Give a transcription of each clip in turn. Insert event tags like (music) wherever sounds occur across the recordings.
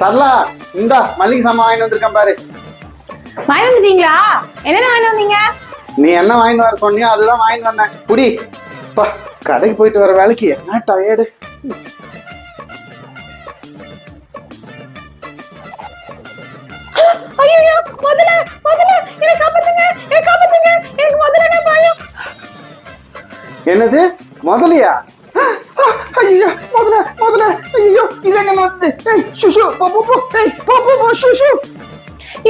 சரலா இந்தா மளிகை சாமான் வாங்கிட்டு வந்திருக்கேன் பாரு. வாங்கி வந்துட்டீங்களா? என்னென்ன வாங்கி வந்தீங்க? நீ என்ன வாங்கிட்டு வர சொன்னியோ அதுதான் வாங்கிட்டு வந்தேன். குடி. பா கடைக்கு போயிட்டு வர வேலைக்கு என்ன டயர்டு (gasps) என்னது? முதலியா? (gasps) ஐயோ முதல்ல முதல்ல. ஐயோ இது எங்க வந்து சுஷு போ போ போ. ஏய் போ போ போ சுஷு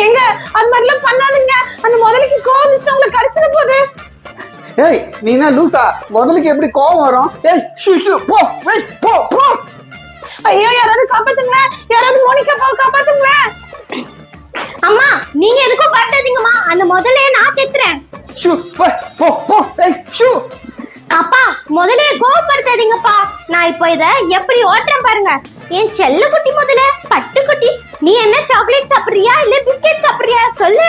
எங்க? அது மாதிரிலாம் பண்ணாதீங்க. அந்த முதலுக்கு கோவம் வந்துச்சு உங்களை கடிச்சிட போகுது. ஏய் நீ என்ன லூசா? முதலுக்கு எப்படி கோவம் வரும்? ஏய் சுஷு போ ஏய் போ போ. ஐயோ யாராவது காப்பாத்துங்களேன். யாராவது மோனிகாப்பாவை காப்பாத்துங்களேன். அம்மா நீங்க எதுக்கும் பயப்படாதீங்கம்மா. அந்த முதல்ல நான் தெத்துறேன். ஷூ போ போ போ. ஏய் ஷூ. அப்பா முதல்ல கோவப்படுத்தாதீங்கப்பா. நான் இப்போ இத எப்படி ஓட்டுறேன் பாருங்க. என் செல்ல குட்டி முதல்ல பட்டு குட்டி. நீ என்ன சாக்லேட் சாப்பிடுறியா? இல்ல பிஸ்கெட் சாப்பிடுறியா? சொல்லு.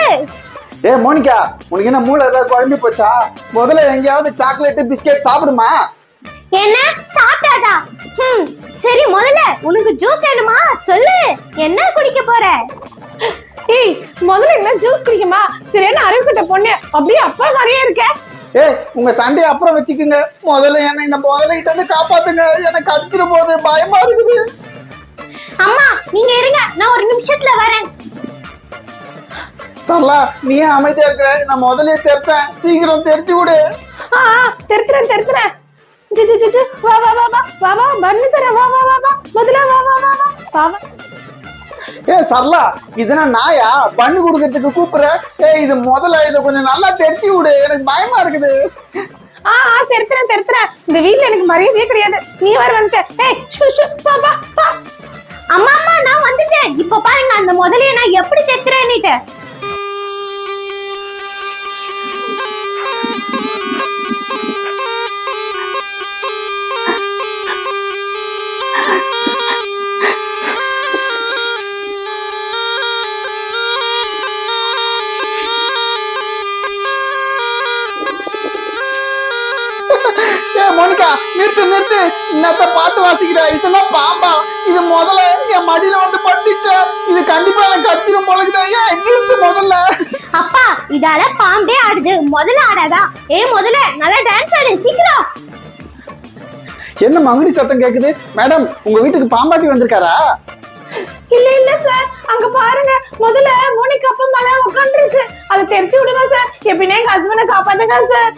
ஏய் மோனிகா உனக்கு என்ன மூளை ஏதாவது குழம்பி போச்சா? முதல்ல எங்கேயாவது சாக்லேட் பிஸ்கெட் சாப்பிடுமா? என்ன? சாப்பிட்டாதா ஹம், சரி முதல்ல உனக்கு ஜூஸ் வேணுமா? சொல்லு. என்ன குடிக்க போற? ஏய் முதல்ல என்ன ஜூஸ் குடிக்குமா? சரியான அறிவுக்கிட்ட பொண்ணு? அப்படியே அப்பா மாதிரியே இருக்க. ஏய் உங்க சண்டையை அப்புறம் வச்சுக்கோங்க. முதல்ல என்ன இந்த முதல்ல கிட்ட இருந்து காப்பாத்துங்க. எனக்கு அடிச்சிட போகுது. பயமா இருக்குது. அம்மா நீங்க இருங்க. நான் ஒரு நிமிஷத்துல வரேன். சரலா நீ அமைதியா இருக்கிற? நான் முதலே தெரித்தேன். சீக்கிரம் தெரிஞ்சு விடு. ஆ தெருத்துறேன் தெருத்துறேன். ஜு ஜு ஜு வா வா வா வா. வா வா பண்ணு தரேன். வா வா வா வா. முதல்ல வா வா வா வா. வா வா. ஏ சரலா இதுனா நாயா? பண்ணு கொடுக்கறதுக்கு கூப்பிடுற? ஏய் இது முதல்ல இதை கொஞ்சம் நல்லா தெரிஞ்சு விடு. எனக்கு பயமா இருக்குது. ஆ ஆ தெருத்துறேன் தெருத்துறேன். இந்த வீட்ல எனக்கு மரியாதையே கிடையாது. நீ வர வந்துட்ட. ஏய் ஷு ஷு வா வா வா. அம்மா அம்மா நான் வந்துட்டேன். இப்போ பாருங்க அந்த முதலைய நான் எப்படி தெத்துறேன்னுட்டு மோனிகா நிறுத்து நிறுத்து. இன்னத்த பாட்டு வாசிக்கிற. இதெல்லாம் பாம்பா. இது முதல்ல என் மடியில வந்து பட்டுச்சு. இது கண்டிப்பா எனக்கு கச்சிரும் பொழுதுதான் ஏன் நிறுத்து முதல்ல? அப்பா இதால பாம்பே ஆடுது. முதல்ல ஆடாதா? ஏ முதல்ல நல்லா டான்ஸ் ஆடு சீக்கிரம். என்ன மங்குடி சத்தம் கேக்குது? மேடம் உங்க வீட்டுக்கு பாம்பாட்டி வந்திருக்காரா? இல்ல இல்ல சார் அங்க பாருங்க. முதல்ல மோனிகா அப்பா மேல உட்கார்ந்து இருக்கு அதை தெரித்து விடுங்க சார் எப்படின்னா எங்க ஹஸ்பண்ட காப்பாத்துங்க சார்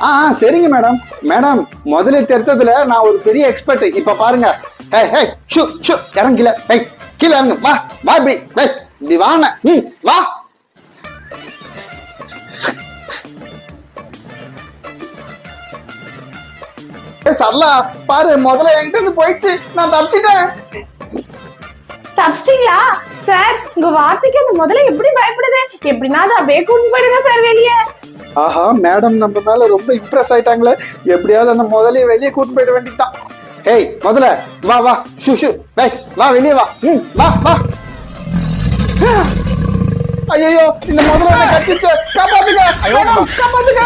ஆ ஆ, சரிங்க மேடம். மேடம் முதல்ல தெரித்ததுல நான் ஒரு பெரிய எக்ஸ்பர்ட் இப்ப பாருங்க. ஹே ஹே ஷு ஷு இறங்கில. ஹே கீழே இறங்கு. வா வா இப்படி. டேய் இப்படி வாண்ண ம் வா. ஏ சரலா பாரு முதல்ல என்கிட்ட இருந்து போயிடுச்சு. நான் தப்பிச்சிட்டேன். தப்பிச்சிட்டீங்களா? சார் உங்க வார்த்தைக்கு அந்த முதல்ல எப்படி பயப்படுது? எப்படின்னா அதை அப்படியே கூட்டிட்டு போயிடுங்க சார் வெளியே. ஆஹா மேடம் நம்ம மேல ரொம்ப இம்ப்ரெஸ் ஆயிட்டாங்களே. எப்படியாவது அந்த முதலைய வெளியே கூட்டு போயிட வேண்டியதுதான். ஏய் முதல்ல வா வா ஷு ஷு டேய் வா வெளியே வா. ம் வா வா. ஐயோ இந்த முதல்ல என்ன கடிச்சிச்சு காப்பாத்துங்க. மேடம், காப்பாத்துங்க.